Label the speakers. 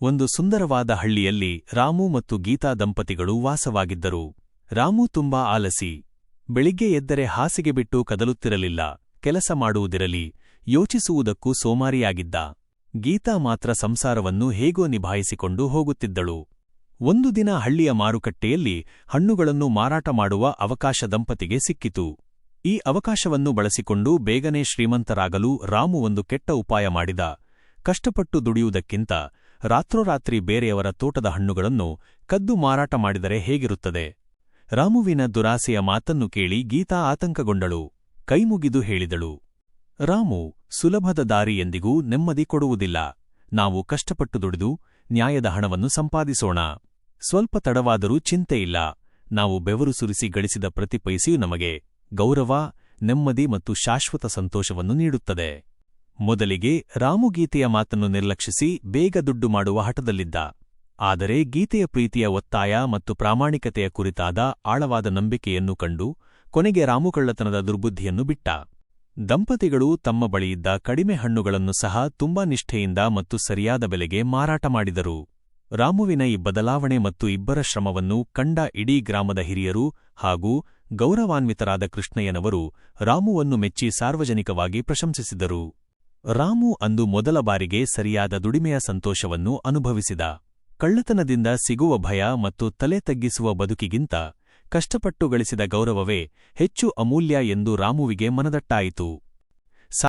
Speaker 1: ಒಂದು ಸುಂದರವಾದ ಹಳ್ಳಿಯಲ್ಲಿ ರಾಮು ಮತ್ತು ಗೀತಾ ದಂಪತಿಗಳು ವಾಸವಾಗಿದ್ದರು. ರಾಮು ತುಂಬಾ ಆಲಸಿ. ಬೆಳಿಗ್ಗೆ ಎದ್ದರೆ ಹಾಸಿಗೆ ಬಿಟ್ಟು ಕದಲುತ್ತಿರಲಿಲ್ಲ. ಕೆಲಸ ಮಾಡುವುದಿರಲಿ, ಯೋಚಿಸುವುದಕ್ಕೂ ಸೋಮಾರಿಯಾಗಿದ್ದ. ಗೀತಾ ಮಾತ್ರ ಸಂಸಾರವನ್ನು ಹೇಗೋ ನಿಭಾಯಿಸಿಕೊಂಡು ಹೋಗುತ್ತಿದ್ದಳು. ಒಂದು ದಿನ ಹಳ್ಳಿಯ ಮಾರುಕಟ್ಟೆಯಲ್ಲಿ ಹಣ್ಣುಗಳನ್ನು ಮಾರಾಟ ಮಾಡುವ ಅವಕಾಶ ದಂಪತಿಗೆ ಸಿಕ್ಕಿತು. ಈ ಅವಕಾಶವನ್ನು ಬಳಸಿಕೊಂಡು ಬೇಗನೆ ಶ್ರೀಮಂತರಾಗಲು ರಾಮು ಒಂದು ಕೆಟ್ಟ ಉಪಾಯ ಮಾಡಿದ. ಕಷ್ಟಪಟ್ಟು ದುಡಿಯುವುದಕ್ಕಿಂತ ರಾತ್ರೋರಾತ್ರಿ ಬೇರೆಯವರ ತೋಟದ ಹಣ್ಣುಗಳನ್ನು ಕದ್ದು ಮಾರಾಟ ಮಾಡಿದರೆ ಹೇಗಿರುತ್ತದೆ? ರಾಮುವಿನ ದುರಾಸೆಯ ಮಾತನ್ನು ಕೇಳಿ ಗೀತಾ ಆತಂಕಗೊಂಡಳು. ಕೈಮುಗಿದು ಹೇಳಿದಳು. ರಾಮು, ಸುಲಭದ ದಾರಿ ಎಂದಿಗೂ ನೆಮ್ಮದಿ ಕೊಡುವುದಿಲ್ಲ. ನಾವು ಕಷ್ಟಪಟ್ಟು ದುಡಿದು ನ್ಯಾಯದ ಹಣವನ್ನು ಸಂಪಾದಿಸೋಣ. ಸ್ವಲ್ಪ ತಡವಾದರೂ ಚಿಂತೆಯಿಲ್ಲ ನಾವು ಬೆವರು ಸುರಿಸಿ ಗಳಿಸಿದ ಪ್ರತಿ ನಮಗೆ ಗೌರವ, ನೆಮ್ಮದಿ ಮತ್ತು ಶಾಶ್ವತ ಸಂತೋಷವನ್ನು ನೀಡುತ್ತದೆ. ಮೊದಲಿಗೆ ರಾಮು ಗೀತೆಯ ಮಾತನ್ನು ನಿರ್ಲಕ್ಷಿಸಿ ಬೇಗ ದುಡ್ಡು ಮಾಡುವ ಹಠದಲ್ಲಿದ್ದ. ಆದರೆ ಗೀತೆಯ ಪ್ರೀತಿಯ ಒತ್ತಾಯ ಮತ್ತು ಪ್ರಾಮಾಣಿಕತೆಯ ಕುರಿತಾದ ಆಳವಾದ ನಂಬಿಕೆಯನ್ನು ಕಂಡು ಕೊನೆಗೆ ರಾಮುಕಳ್ಳತನದ ದುರ್ಬುದ್ಧಿಯನ್ನು ಬಿಟ್ಟ. ದಂಪತಿಗಳು ತಮ್ಮ ಬಳಿಯಿದ್ದ ಕಡಿಮೆ ಹಣ್ಣುಗಳನ್ನು ಸಹ ತುಂಬಾ ನಿಷ್ಠೆಯಿಂದ ಮತ್ತು ಸರಿಯಾದ ಬೆಲೆಗೆ ಮಾರಾಟ ಮಾಡಿದರು. ರಾಮುವಿನ ಈ ಬದಲಾವಣೆ ಮತ್ತು ಇಬ್ಬರ ಶ್ರಮವನ್ನು ಕಂಡ ಇಡೀ ಗ್ರಾಮದ ಹಿರಿಯರು ಹಾಗೂ ಗೌರವಾನ್ವಿತರಾದ ಕೃಷ್ಣಯ್ಯನವರು ರಾಮುವನ್ನು ಮೆಚ್ಚಿ ಸಾರ್ವಜನಿಕವಾಗಿ ಪ್ರಶಂಸಿಸಿದರು. ರಾಮು ಅಂದು ಮೊದಲ ಬಾರಿಗೆ ಸರಿಯಾದ ದುಡಿಮೆಯ ಸಂತೋಷವನ್ನು ಅನುಭವಿಸಿದ. ಕಳ್ಳತನದಿಂದ ಸಿಗುವ ಭಯ ಮತ್ತು ತಲೆ ತಗ್ಗಿಸುವ ಬದುಕಿಗಿಂತ ಕಷ್ಟಪಟ್ಟು ಗಳಿಸಿದ ಗೌರವವೇ ಹೆಚ್ಚು ಅಮೂಲ್ಯ ಎಂದು ರಾಮುವಿಗೆ ಮನದಟ್ಟಾಯಿತು.